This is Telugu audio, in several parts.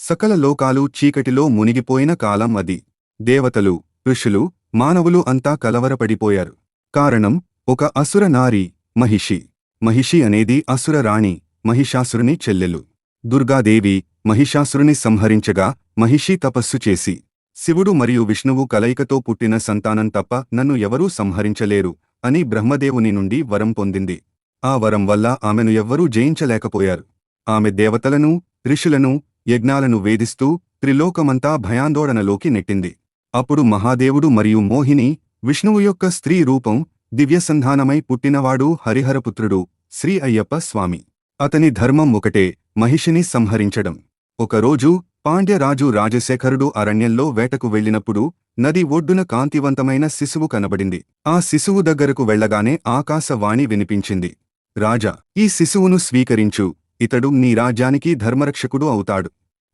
సకల లోకాలు చీకటిలో మునిగిపోయిన కాలం అది. దేవతలు ఋషులు మానవులు అంతా కలవరపడిపోయారు. కారణం ఒక అసుర నారి మహిషి. మహిషి అనేది అసుర రాణి మహిషాసురుని చెల్లెలు. దుర్గాదేవి మహిషాసురుని సంహరించగా మహిషి తపస్సు చేసి. శివుడు మరియు విష్ణువు కలయికతో పుట్టిన సంతానం తప్ప నన్ను ఎవరూ సంహరించలేరు అని బ్రహ్మదేవుని నుండి వరం పొందింది. ఆ వరం వల్ల ఆమెను ఎవ్వరూ జయించలేకపోయారు. ఆమె దేవతలను ఋషులను యజ్ఞాలను వేధిస్తూ త్రిలోకమంతా భయాందోళనలోకి నెట్టింది. అప్పుడు మహాదేవుడు మరియు మోహిని విష్ణువు యొక్క స్త్రీ రూపం దివ్యసంధానమై పుట్టినవాడు హరిహరపుత్రుడు శ్రీ అయ్యప్ప స్వామి. అతని ధర్మం ఒకటే మహిషిని సంహరించడం. ఒకరోజు పాండ్యరాజు రాజశేఖరుడు అరణ్యంలో వేటకు వెళ్ళినప్పుడు నది ఒడ్డున కాంతివంతమైన శిశువు కనబడింది. ఆ శిశువు దగ్గరకు వెళ్ళగానే ఆకాశవాణి వినిపించింది. రాజా ఈ శిశువును స్వీకరించు. ఇతడు నీ రాజ్యానికి ధర్మరక్షకుడు అవుతాడు.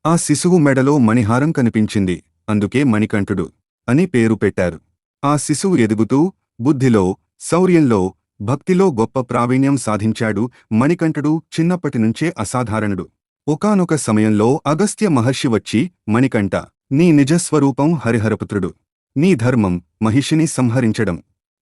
ఆ శిశువు మెడలో మణిహారం కనిపించింది. అందుకే మణికంఠుడు అని పేరు పెట్టారు. ఆ శిశువు ఎదుగుతూ బుద్ధిలో శౌర్యంలో భక్తిలో గొప్ప ప్రావీణ్యం సాధించాడు. మణికంఠుడు చిన్నప్పటినుంచే అసాధారణుడు. ఒకానొక సమయంలో అగస్త్య మహర్షి వచ్చి మణికంఠ నీ నిజస్వరూపం హరిహరపుత్రుడు. నీ ధర్మం మహిషిని సంహరించడం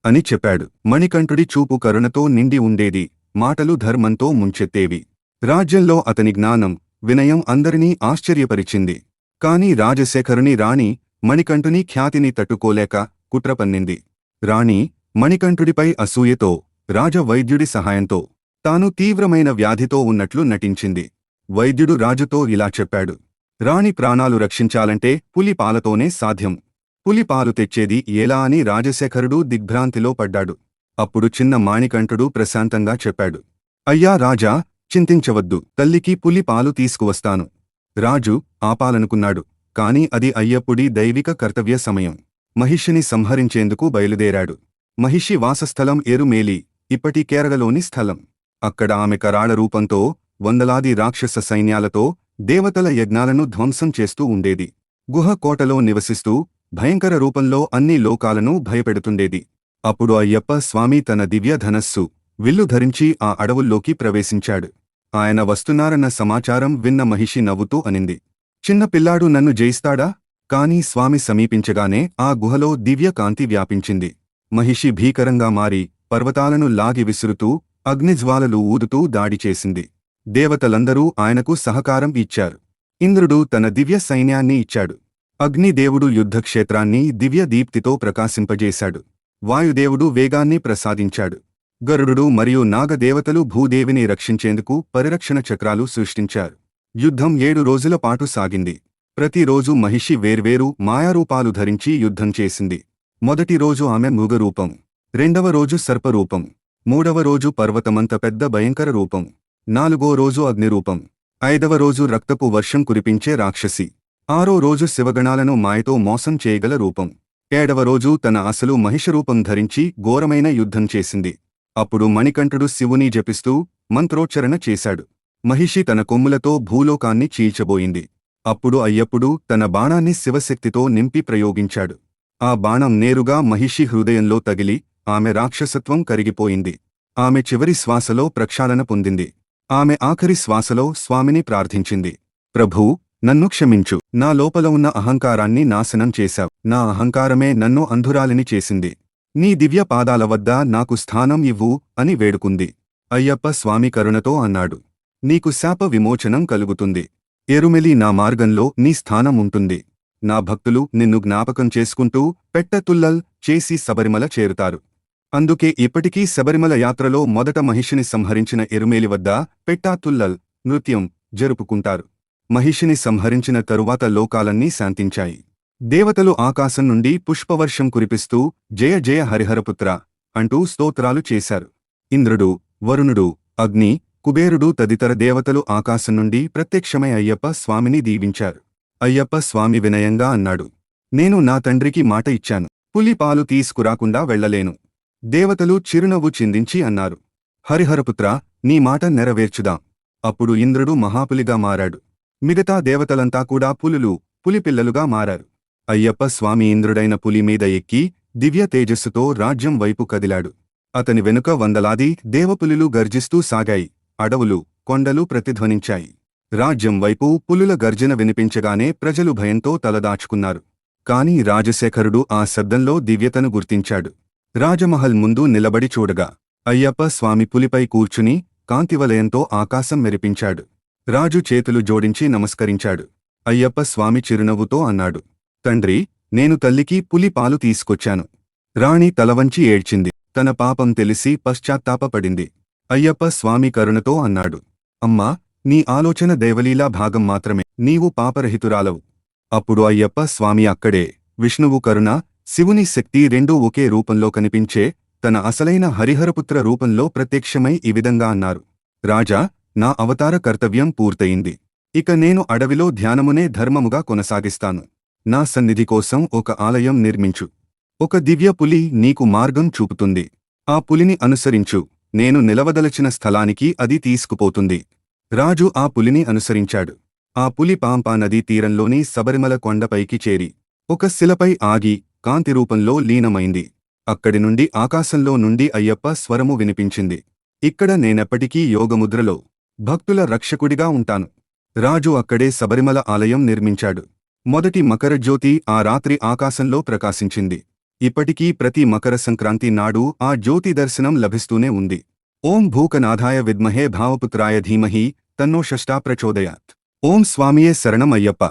అని చెప్పాడు. మణికంఠుడి చూపు కరుణతో నిండి ఉండేది. మాటలు ధర్మంతో ముంచెత్తేవి. రాజ్యంలో అతని జ్ఞానం వినయం అందరినీ ఆశ్చర్యపరిచింది. కాని రాజశేఖరుని రాణి మణికంఠుని ఖ్యాతిని తట్టుకోలేక కుట్రపన్నింది. రాణి మణికంఠుడిపై అసూయతో రాజవైద్యుడి సహాయంతో తాను తీవ్రమైన వ్యాధితో ఉన్నట్లు నటించింది. వైద్యుడు రాజుతో ఇలా చెప్పాడు. రాణి ప్రాణాలు రక్షించాలంటే పులి పాలతోనే సాధ్యం. పులి పాలు తెచ్చేది ఎలా అని రాజశేఖరుడు దిగ్భ్రాంతిలో పడ్డాడు. అప్పుడు చిన్న మాణికంఠుడు ప్రశాంతంగా చెప్పాడు. అయ్యా రాజా చింతించవద్దు. తల్లికి పులి పాలు తీసుకువస్తాను. రాజు ఆపాలనుకున్నాడు. కాని అది అయ్యప్పుడి దైవిక కర్తవ్య సమయం. మహిషిని సంహరించేందుకు బయలుదేరాడు. మహిషి వాసస్థలం ఎరుమేలి ఇప్పటి కేరళలోని స్థలం. అక్కడ ఆమె కరాళ రూపంతో వందలాది రాక్షస సైన్యాలతో దేవతల యజ్ఞాలను ధ్వంసం చేస్తూ ఉండేది. గుహ కోటలో నివసిస్తూ భయంకర రూపంలో అన్ని లోకాలను భయపెడుతుండేది. అప్పుడు అయ్యప్ప స్వామి తన దివ్య ధనస్సు విల్లు ధరించి ఆ అడవుల్లోకి ప్రవేశించాడు. ఆయన వస్తున్నారన్న సమాచారం విన్న మహిషి నవ్వుతూ అనింది. చిన్న పిల్లాడు నన్ను జయిస్తాడా? కాని స్వామి సమీపించగానే ఆ గుహలో దివ్యకాంతి వ్యాపించింది. మహిషి భీకరంగా మారి పర్వతాలను లాగి విసురుతూ అగ్నిజ్వాలలు ఊదుతూ దాడి చేసింది. దేవతలందరూ ఆయనకు సహకారం ఇచ్చారు. ఇంద్రుడు తన దివ్య సైన్యాన్ని ఇచ్చాడు. అగ్నిదేవుడు యుద్ధక్షేత్రాన్ని దివ్య దీప్తితో ప్రకాశింపజేశాడు. వాయుదేవుడు వేగాన్ని ప్రసాదించాడు. గరుడు మరియు నాగదేవతలు భూదేవిని రక్షించేందుకు పరిరక్షణ చక్రాలు సృష్టించారు. యుద్ధం ఏడు రోజుల పాటు సాగింది. ప్రతిరోజు మహిషి వేర్వేరు మాయారూపాలు ధరించి యుద్ధం చేసింది. మొదటి రోజు ఆమె మృగరూపం. రెండవ రోజు సర్పరూపం. మూడవ రోజు పర్వతమంత పెద్ద భయంకర రూపం. నాలుగో రోజు అగ్నిరూపం. ఐదవ రోజు రక్తపు వర్షం కురిపించే రాక్షసి. ఆరో రోజు శివగణాలను మాయతో మోసం చేయగల రూపం. ఏడవ రోజు తన అసలు మహిషరూపం ధరించి ఘోరమైన యుద్ధం చేసింది. అప్పుడు మణికంఠుడు శివుని జపిస్తూ మంత్రోచ్చరణ చేశాడు. మహిషి తన కొమ్ములతో భూలోకాన్ని చీల్చబోయింది. అప్పుడు అయ్యప్పుడు తన బాణాన్ని శివశక్తితో నింపి ప్రయోగించాడు. ఆ బాణం నేరుగా మహిషి హృదయంలో తగిలి ఆమె రాక్షసత్వం కరిగిపోయింది. ఆమె చివరి శ్వాసలో ప్రక్షాళన పొందింది. ఆమె ఆఖరి శ్వాసలో స్వామిని ప్రార్థించింది. ప్రభూ నన్ను క్షమించు. నా లోపల ఉన్న అహంకారాన్ని నాశనం చేశావు. నా అహంకారమే నన్ను అంధురాలిని చేసింది. నీ దివ్య పాదాల వద్ద నాకు స్థానం ఇవ్వు అని వేడుకుంది. అయ్యప్ప స్వామి కరుణతో అన్నాడు. నీకు శాప విమోచనం కలుగుతుంది. ఎరుమెలి నా మార్గంలో నీ స్థానం ఉంటుంది. నా భక్తులు నిన్ను జ్ఞాపకం చేసుకుంటూ పెట్టతుల్లల్ చేసి శబరిమల చేరుతారు. అందుకే ఇప్పటికీ శబరిమల యాత్రలో మొదట మహిషిని సంహరించిన ఎరుమేలి వద్ద పెట్టాతుల్లల్ నృత్యం జరుపుకుంటారు. మహిషిని సంహరించిన తరువాత లోకాలన్నీ శాంతించాయి. దేవతలు ఆకాశం నుండి పుష్పవర్షం కురిపిస్తూ జయ జయ హరిహరపుత్ర అంటూ స్తోత్రాలు చేశారు. ఇంద్రుడు వరుణుడు అగ్ని కుబేరుడు తదితర దేవతలు ఆకాశం నుండి ప్రత్యక్షమై అయ్యప్ప స్వామిని దీవించారు. అయ్యప్ప స్వామి వినయంగా అన్నాడు నేను నా తండ్రికి మాట ఇచ్చాను. పులి పాలు తీసుకురాకుండా వెళ్ళలేను దేవతలు చిరునవ్వు చిందించి అన్నారు హరిహరపుత్ర నీ మాట నెరవేర్చుదాం అప్పుడు ఇంద్రుడు మహాపులిగా మారాడు. మిగతా దేవతలంతా కూడా పులులు పులిపిల్లలుగా మారారు. అయ్యప్ప స్వామి ఇంద్రుడైన పులి మీద ఎక్కి దివ్య తేజస్సుతో రాజ్యం వైపు కదిలాడు. అతని వెనుక వందలాది దేవపులులు గర్జిస్తూ సాగాయి. అడవులు కొండలు ప్రతిధ్వనించాయి. రాజ్యం వైపు పులుల గర్జన వినిపించగానే ప్రజలు భయంతో తలదాచుకున్నారు. కాని రాజశేఖరుడు ఆ శబ్దంలో దివ్యతను గుర్తించాడు. రాజమహల్ ముందు నిలబడి చూడగా అయ్యప్ప స్వామి పులిపై కూర్చుని కాంతివలయంతో ఆకాశం మెరిపించాడు. రాజు చేతులు జోడించి నమస్కరించాడు. అయ్యప్ప స్వామి చిరునవ్వుతో అన్నాడు. తండ్రి నేను తల్లికి పులి పాలు తీసుకొచ్చాను. రాణి తలవంచి ఏడ్చింది. తన పాపం తెలిసి పశ్చాత్తాపపడింది. అయ్యప్ప స్వామి కరుణతో అన్నాడు. అమ్మా నీ ఆలోచన దేవలీలా భాగం మాత్రమే. నీవు పాపరహితురాలవు. అప్పుడు అయ్యప్ప స్వామి అక్కడే విష్ణువు కరుణ శివుని శక్తి రెండూ ఒకే రూపంలో కనిపించే తన అసలైన హరిహరపుత్ర రూపంలో ప్రత్యక్షమై ఈ విధంగా అన్నారు. రాజా నా అవతార కర్తవ్యం పూర్తయింది. ఇక నేను అడవిలో ధ్యానమునే ధర్మముగా కొనసాగిస్తాను. నా సన్నిధి కోసం ఒక ఆలయం నిర్మించు. ఒక దివ్య పులి నీకు మార్గం చూపుతుంది. ఆ పులిని అనుసరించు. నేను నిలవదలచిన స్థలానికి అది తీసుకుపోతుంది. రాజు ఆ పులిని అనుసరించాడు. ఆ పులి పాంపా నదీ తీరంలోని శబరిమల కొండపైకి చేరి ఒక శిలపై ఆగి కాంతి రూపంలో లీనమైంది. అక్కడి నుండి ఆకాశంలో నుండి అయ్యప్ప స్వరము వినిపించింది. ఇక్కడ నేనెప్పటికీ యోగముద్రలో భక్తుల రక్షకుడిగా ఉంటాను. రాజు అక్కడే శబరిమల ఆలయం నిర్మించాడు. మొదటి మకర జ్యోతి ఆ రాత్రి ఆకాశంలో ప్రకాశించింది. ఇప్పటికీ ప్రతి మకర సంక్రాంతి నాడు ఆ జ్యోతి దర్శనం లభిస్తూనే ఉంది. ఓం భూకనాథాయ విద్మహే భావపుత్రాయ ధీమహి తన్నో షష్టా ప్రచోదయాత్. ఓం స్వామియే శరణం అయ్యప్ప